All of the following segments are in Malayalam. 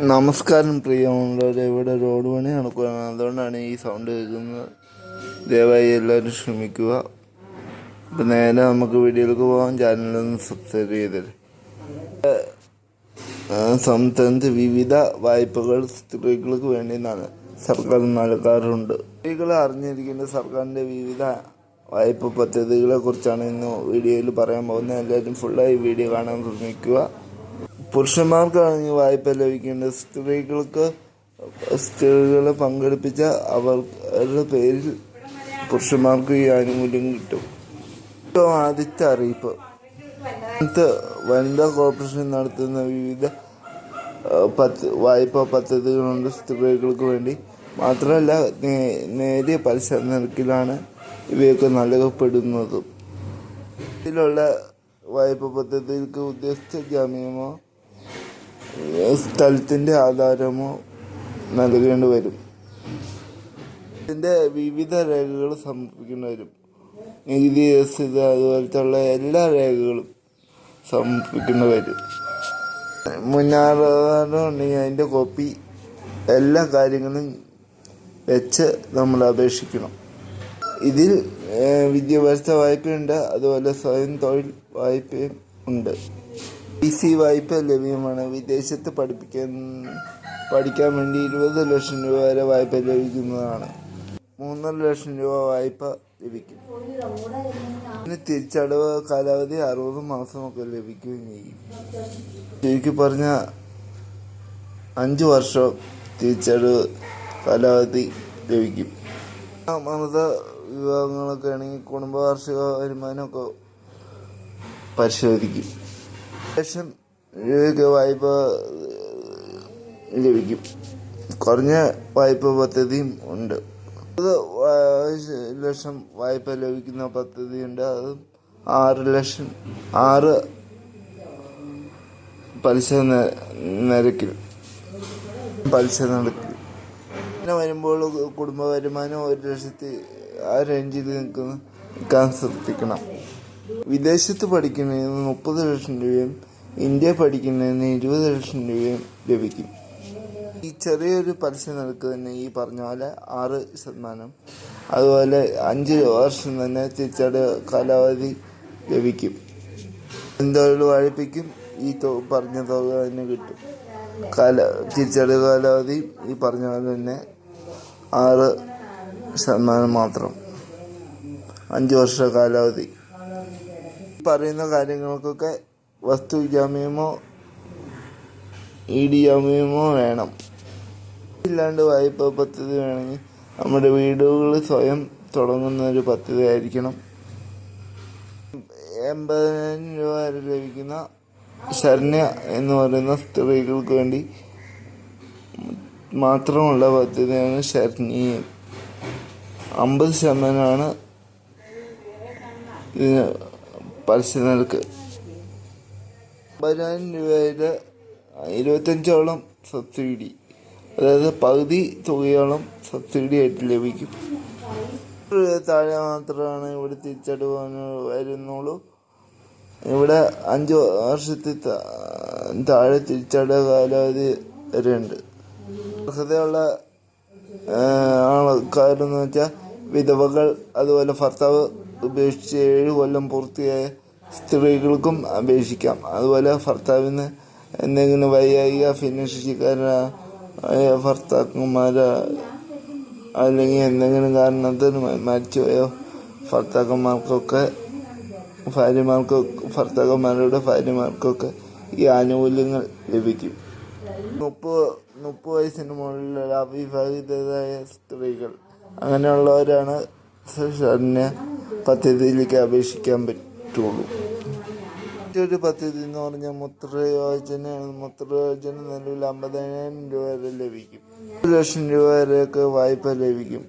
നമസ്കാരം പ്രിയമുള്ളവരെ ഇവിടെ റോഡ് പണി നടക്കുകയാണ്. അതുകൊണ്ടാണ് ഈ സൗണ്ട് കേൾക്കുന്നത്. ദയവായി എല്ലാവരും ശ്രമിക്കുക. ഇപ്പം നേരെ നമുക്ക് വീഡിയോയിലേക്ക് പോകാം. ചാനലൊന്ന് സബ്സ്ക്രൈബ് ചെയ്തത് സംസ്ഥാനത്ത് വിവിധ വായ്പകൾ സ്ത്രീകൾക്ക് വേണ്ടി ന- സർക്കാർ നൽകാറുണ്ട്. സ്ത്രീകൾ അറിഞ്ഞിരിക്കേണ്ട സർക്കാരിന്റെ വിവിധ വായ്പ പദ്ധതികളെ കുറിച്ചാണ് ഇന്ന് വീഡിയോയിൽ പറയാൻ പോകുന്നത്. എല്ലാവരും ഫുള്ളായി വീഡിയോ കാണാൻ ശ്രമിക്കുക. പുരുഷന്മാർക്കാണെങ്കിൽ വായ്പ ലഭിക്കേണ്ടത് സ്ത്രീകൾക്ക് സ്ത്രീകളെ പങ്കെടുപ്പിച്ച അവരുടെ പേരിൽ പുരുഷന്മാർക്ക് ഈ ആനുകൂല്യം കിട്ടും. ഏറ്റവും ആദ്യത്തെ അറിയിപ്പ്. വനിതാ കോർപ്പറേഷൻ നടത്തുന്ന വിവിധ പദ്ധ വായ്പാ പദ്ധതികളുണ്ട് സ്ത്രീകൾക്ക് വേണ്ടി. മാത്രമല്ല നേരിയ പലിശ നിരക്കിലാണ് ഇവയൊക്കെ നൽകപ്പെടുന്നതും. ഇതിലുള്ള വായ്പ പദ്ധതികൾക്ക് ഉദ്ദേശിച്ച ജാമ്യമോ സ്ഥലത്തിന്റെ ആധാരമോ നൽകേണ്ടി വരും. ഇതിന്റെ വിവിധ രേഖകൾ സമർപ്പിക്കേണ്ടി വരും. നികുതി രസീത് അതുപോലത്തുള്ള എല്ലാ രേഖകളും സമർപ്പിക്കേണ്ടി വരും. മുന്നാധാരം ഉണ്ടെങ്കിൽ അതിന്റെ കോപ്പി എല്ലാ കാര്യങ്ങളും വെച്ച് നമ്മൾ അപേക്ഷിക്കണം. ഇതിൽ വിദ്യാഭ്യാസ വായ്പയുണ്ട് അതുപോലെ സ്വയം തൊഴിൽ വായ്പയും ഉണ്ട്. പി സി വായ്പ ലഭ്യമാണ്. വിദേശത്ത് പഠിപ്പിക്കാൻ പഠിക്കാൻ വേണ്ടി ഇരുപത് ലക്ഷം രൂപ വരെ വായ്പ ലഭിക്കുന്നതാണ്. മൂന്നര ലക്ഷം രൂപ വായ്പ ലഭിക്കും. പിന്നെ തിരിച്ചടവ് കാലാവധി അറുപത് മാസമൊക്കെ ലഭിക്കുകയും ചെയ്യും. ചുരുക്കി പറഞ്ഞ അഞ്ച് വർഷം തിരിച്ചടവ് കാലാവധി ലഭിക്കും. മമത വിഭാഗങ്ങളൊക്കെ ആണെങ്കിൽ കുടുംബ വാർഷിക വരുമാനമൊക്കെ പരിശോധിക്കും. രൂപയ്ക്ക് വായ്പ ലഭിക്കും. കുറഞ്ഞ വായ്പ പദ്ധതിയും ഉണ്ട്. അത് ലക്ഷം വായ്പ ലഭിക്കുന്ന പദ്ധതിയുണ്ട്. അത് ആറ് ലക്ഷം ആറ് പലിശ നിരക്കിൽ പലിശ നിരക്കിൽ. പിന്നെ വരുമ്പോൾ കുടുംബ വരുമാനം ഒരു ലക്ഷത്തി ആ റേഞ്ചിൽ നിൽക്കുന്ന ശ്രദ്ധിക്കണം. വിദേശത്ത് പഠിക്കുന്നതിന് മുപ്പത് ലക്ഷം രൂപയും ഇന്ത്യ പഠിക്കുന്നതിന് ഇരുപത് ലക്ഷം രൂപയും ലഭിക്കും. ഈ ചെറിയൊരു പലിശ നിരക്ക് തന്നെ ഈ പറഞ്ഞ പോലെ ആറ് ശതമാനം അതുപോലെ അഞ്ച് വർഷം തന്നെ തിരിച്ചടവ് കാലാവധി ലഭിക്കും. എന്തൊരു വായ്പയ്ക്കും ഈ പറഞ്ഞ തുക തന്നെ കിട്ടും. കാല തിരിച്ചടവ് കാലാവധി ഈ പറഞ്ഞ പോലെ തന്നെ ആറ് ശതമാനം മാത്രം. അഞ്ച് വർഷ കാലാവധി. പറയുന്ന കാര്യങ്ങൾക്കൊക്കെ വസ്തു ജാമ്യമോ ഇ ഡി ജാമ്യമോ വേണം. ഇല്ലാണ്ട് വായ്പ പദ്ധതി വേണമെങ്കിൽ നമ്മുടെ വീടുകൾ സ്വയം തുടങ്ങുന്ന ഒരു പദ്ധതി ആയിരിക്കണം. എൺപതിനായിരം രൂപ വരെ ലഭിക്കുന്ന ശരണ്യ എന്ന് പറയുന്ന സ്ത്രീകൾക്ക് വേണ്ടി മാത്രമുള്ള പദ്ധതിയാണ് ശരണ്യം. അമ്പത് ശതമാനമാണ് ഇതിന് പലിശ നിരക്ക്. അമ്പതിനായിരം രൂപയുടെ ഇരുപത്തഞ്ചോളം സബ്സിഡി അതായത് പകുതി തുകയോളം സബ്സിഡി ആയിട്ട് ലഭിക്കും. താഴെ മാത്രമാണ് ഇവിടെ തിരിച്ചടവ് വരുന്നുള്ളൂ. ഇവിടെ അഞ്ച് വർഷത്തിൽ താഴെ തിരിച്ചടവ് കാലാവധി വരെയുണ്ട്. അർഹതയുള്ള ആൾക്കാരെന്ന് വെച്ചാൽ വിധവകൾ അതുപോലെ ഭർത്താവ് ഉപേക്ഷിച്ച് ഏഴ് കൊല്ലം പൂർത്തിയായ സ്ത്രീകൾക്കും അപേക്ഷിക്കാം. അതുപോലെ ഭർത്താവിന് എന്തെങ്കിലും വൈകാരിക ഭിന്നശേഷിക്കാരായ ഭർത്താക്കന്മാര് അല്ലെങ്കിൽ എന്തെങ്കിലും കാരണത്തിന് മരിച്ചുപോയ? ഭർത്താക്കന്മാർക്കൊക്കെ ഭാര്യമാർക്ക് ഭർത്താക്കന്മാരുടെ ഭാര്യമാർക്കൊക്കെ ഈ ആനുകൂല്യങ്ങൾ ലഭിക്കും. മുപ്പത് മുപ്പത് വയസ്സിന് മുകളിലുള്ള അവിവാഹിതരായ സ്ത്രീകൾ അങ്ങനെയുള്ളവരാണ് സർ പദ്ധതിയിലേക്ക് അപേക്ഷിക്കാൻ പറ്റുള്ളൂ. മറ്റൊരു പദ്ധതി എന്ന് പറഞ്ഞാൽ മുത്രയോജന മുത്രയോജന നിലവിൽ അമ്പതിനായിരം രൂപ വരെ ലഭിക്കും. ഒരു ലക്ഷം രൂപ വരെയൊക്കെ വായ്പ ലഭിക്കും.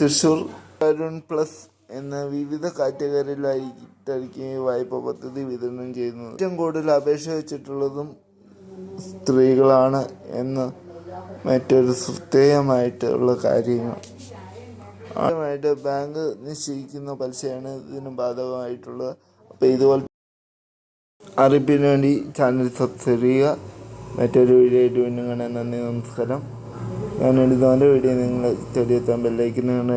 തൃശൂർ അരുൺ പ്ലസ് എന്ന വിവിധ കാറ്റഗറിയിലായിട്ടായിരിക്കും ഈ വായ്പ പദ്ധതി വിതരണം ചെയ്യുന്നത്. ഏറ്റവും കൂടുതൽ അപേക്ഷ വെച്ചിട്ടുള്ളതും സ്ത്രീകളാണ് എന്ന് മറ്റൊരു ശ്രദ്ധേയമായിട്ടുള്ള കാര്യങ്ങൾ ആദ്യമായിട്ട് ബാങ്ക് നിശ്ചയിക്കുന്ന പലിശയാണ് ഇതിന് ബാധകമായിട്ടുള്ളത്. അപ്പോൾ ഇതുപോലെ അറിയിപ്പിന് വേണ്ടി ചാനൽ സബ്സ്ക്രൈബ് ചെയ്യുക. മറ്റൊരു വീഡിയോ ആയിട്ട് വീണ്ടും കാണാൻ നന്ദി നമസ്കാരം. ഞാൻ എടുത്തോന്റെ വീഡിയോ നിങ്ങൾ ചെടിയെത്താൻ ബെല്ലൈക്കിനാണ്